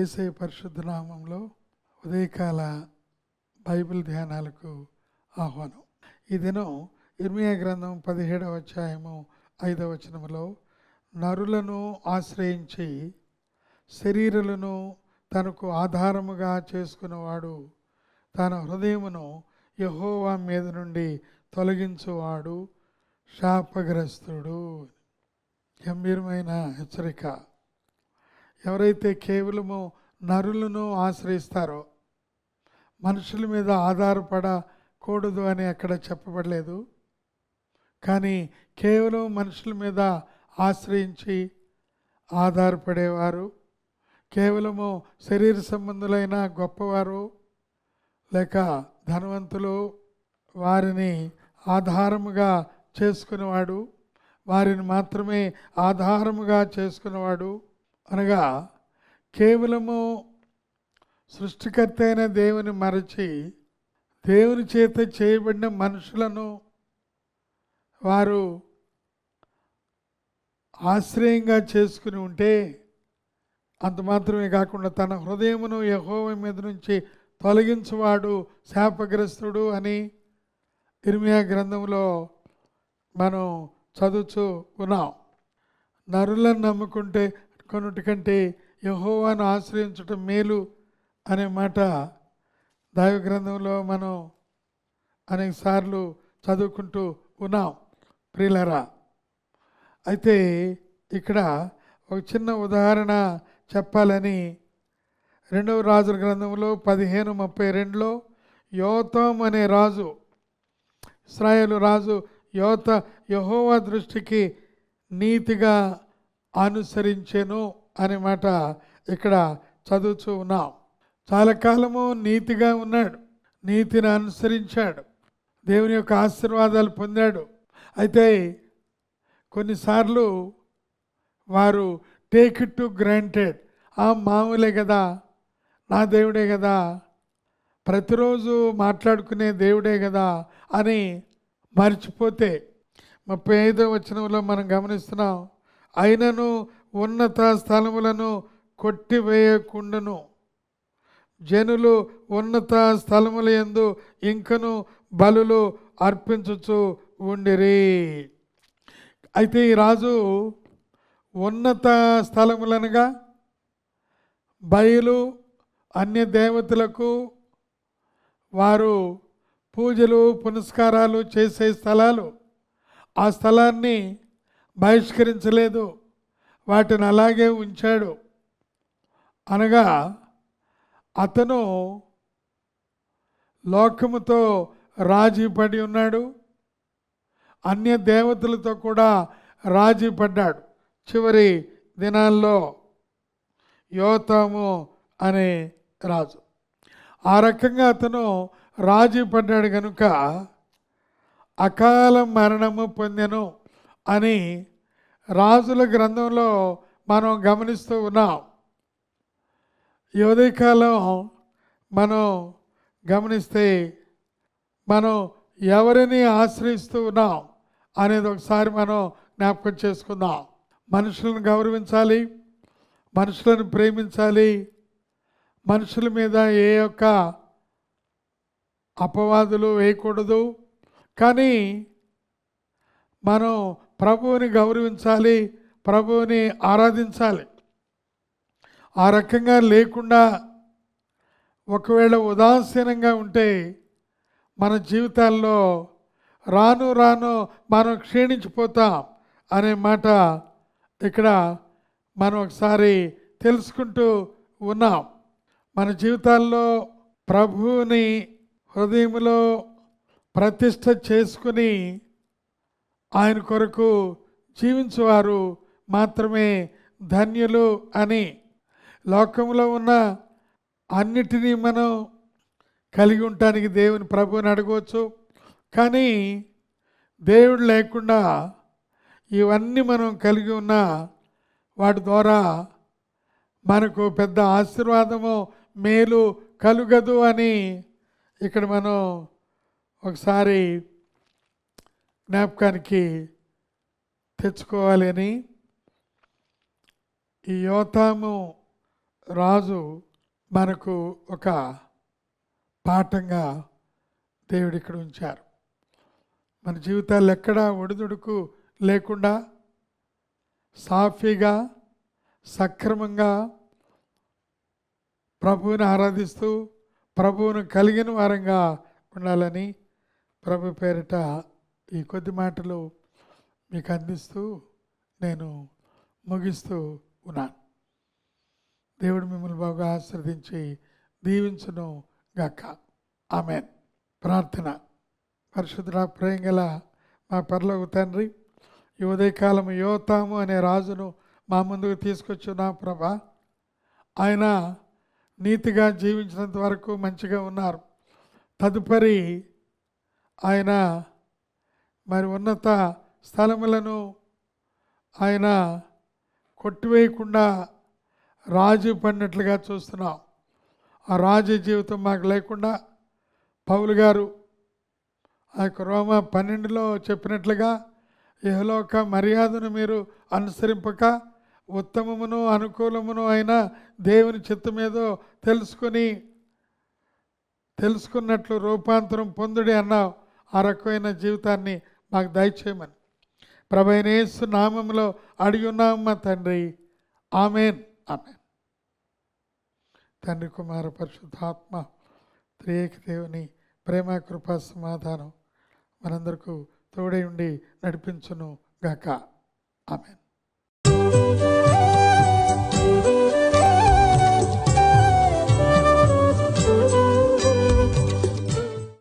ఏసై పరిశుద్ధనామంలో ఉదయకాల బైబిల్ ధ్యానాలకు ఆహ్వానం. ఈ దినం ఇర్మియా గ్రంథం పదిహేడవ అధ్యాయము ఐదవ వచనములో నరులను ఆశ్రయించి శరీరులను తనకు ఆధారముగా చేసుకున్నవాడు తన హృదయమును యహోవా మీద నుండి తొలగించువాడు శాపగ్రస్తుడు. గంభీరమైన హెచ్చరిక. ఎవరైతే కేవలము నరులను ఆశ్రయిస్తారో మనుషుల మీద ఆధారపడకూడదు అని అక్కడ చెప్పబడలేదు. కానీ కేవలం మనుషుల మీద ఆశ్రయించి ఆధారపడేవారు కేవలము శరీర సంబంధులైన గొప్పవారు లేక ధనవంతులు వారిని ఆధారముగా చేసుకునేవాడు వారిని మాత్రమే ఆధారముగా చేసుకునేవాడు అనగా కేవలము సృష్టికర్త అయిన దేవుని మరచి దేవుని చేత చేయబడిన మనుషులను వారు ఆశ్రయంగా చేసుకుని ఉంటే అంత మాత్రమే కాకుండా తన హృదయమును యహోవ మీద నుంచి తొలగించువాడు శాపగ్రస్తుడు అని ఇర్మియా గ్రంథంలో మనం చదువుతూ ఉన్నాం. నరులను నమ్ముకుంటే కొనుటికంటే యహోవాను ఆశ్రయించటం మేలు అనే మాట దైవ గ్రంథంలో మనం అనేక సార్లు చదువుకుంటూ ఉన్నాం. ప్రియులరా అయితే ఇక్కడ ఒక చిన్న ఉదాహరణ చెప్పాలని రెండవ రాజుల గ్రంథంలో పదిహేను ముప్పై రెండులో యోతం అనే రాజు ఇస్రాయేలు రాజు యోత యహోవా దృష్టికి నీతిగా అనుసరించెను అనే మాట ఇక్కడ చదువుతూ ఉన్నాం. చాలా కాలము నీతిగా ఉన్నాడు. నీతిని అనుసరించాడు. దేవుని యొక్క ఆశీర్వాదాలు పొందాడు. అయితే కొన్నిసార్లు వారు టేక్ ఇట్ టు గ్రాంటెడ్ ఆ మామూలే కదా నా దేవుడే కదా ప్రతిరోజు మాట్లాడుకునే దేవుడే కదా అని మర్చిపోతే ముప్పై ఐదో వచనంలో మనం గమనిస్తున్నాం. అయినను ఉన్నత స్థలములను కొట్టివేయకుండాను. జనులు ఉన్నత స్థలముల యందు ఇంకను బలులు అర్పించుచు ఉండిరి. అయితే ఈ రాజు ఉన్నత స్థలములనగా బయలు అన్య దేవతలకు వారు పూజలు పునస్కారాలు చేసే స్థలాలు ఆ స్థలాన్ని బహిష్కరించలేదు. వాటిని అలాగే ఉంచాడు. అనగా అతను లోకముతో రాజీ పడి ఉన్నాడు. అన్య దేవతలతో కూడా రాజీ పడ్డాడు. చివరి దినాల్లో యోతాము అనే రాజు. ఆ రకంగా అతను రాజీ పడ్డాడు కనుక అకాల మరణము పొందెను. అని రాజుల గ్రంథంలో మనం గమనిస్తూ ఉన్నాం. ఈ ఉదయకాలం మనం గమనిస్తే మనం ఎవరిని ఆశ్రయిస్తూ ఉన్నాం అనేది ఒకసారి మనం జ్ఞాపకం చేసుకుందాం. మనుషులను గౌరవించాలి మనుషులను ప్రేమించాలి మనుషుల మీద ఏ యొక్క అపవాదులు వేయకూడదు. కానీ మనం ప్రభువుని గౌరవించాలి ప్రభువుని ఆరాధించాలి. ఆ రకంగా లేకుండా ఒకవేళ ఉదాసీనంగా ఉంటే మన జీవితాల్లో రాను రాను మనం క్షీణించిపోతాం అనే మాట ఇక్కడ మనం ఒకసారి తెలుసుకుంటూ ఉన్నాం. మన జీవితాల్లో ప్రభువుని హృదయంలో ప్రతిష్ట చేసుకుని ఆయన కొరకు జీవించేవారు మాత్రమే ధన్యులు అని లోకంలో ఉన్న అన్నిటినీ మనం కలిగి ఉండటానికి దేవుని ప్రభువుని అడగవచ్చు. కానీ దేవుడు లేకుండా ఇవన్నీ మనం కలిగి ఉన్న వాటి ద్వారా మనకు పెద్ద ఆశీర్వాదము మేలు కలుగదు అని ఇక్కడ మనం ఒకసారి జ్ఞాపకానికి తెచ్చుకోవాలి అని ఈ యోతాము రాజు మనకు ఒక పాఠంగా దేవుడు ఇక్కడ ఉంచారు. మన జీవితాలు ఎక్కడా ఒడిదుడుకు లేకుండా సాఫీగా సక్రమంగా ప్రభువుని ఆరాధిస్తూ ప్రభువును కలిగిన వారంగా ఉండాలని ప్రభు పేరిట ఈ కొద్ది మాటలు మీకు అందిస్తూ నేను ముగిస్తూ ఉన్నాను. దేవుడు మిమ్మల్ని బాగా ఆశ్రదించి దీవించును గక్క ఆమె ప్రార్థన. పరిశుద్ధ ప్రేమ గల మా పరలోక తండ్రి ఈ ఉదయకాలం యోతాము అనే రాజును మా ముందుకు తీసుకొచ్చున్నా ప్రభా. ఆయన నీతిగా జీవించినంత వరకు మంచిగా ఉన్నారు. తదుపరి ఆయన మరి ఉన్నత స్థలములను ఆయన కొట్టివేయకుండా రాజు పడినట్లుగా చూస్తున్నాం. ఆ రాజు జీవితం మాకు లేకుండా పౌలు గారు ఆ యొక్క రోమ పన్నెండులో చెప్పినట్లుగా ఇహలోక మర్యాదను మీరు అనుసరింపక ఉత్తమమును అనుకూలమును అయిన దేవుని చిత్తమేదో తెలుసుకొని తెలుసుకున్నట్లు రూపాంతరం పొందుడి అన్న ఆ రకమైన జీవితాన్ని మాకు దయచేయమని. ప్రభైనేసు నామంలో అడిగి ఉన్నాం మా తండ్రి. ఆమెన్. ఆమెన్. తండ్రి కుమార పరిశుద్ధాత్మ త్రియేక దేవుని ప్రేమ కృపా సమాధానం మనందరకు తోడై ఉండి నడిపించును గాక. ఆమెన్.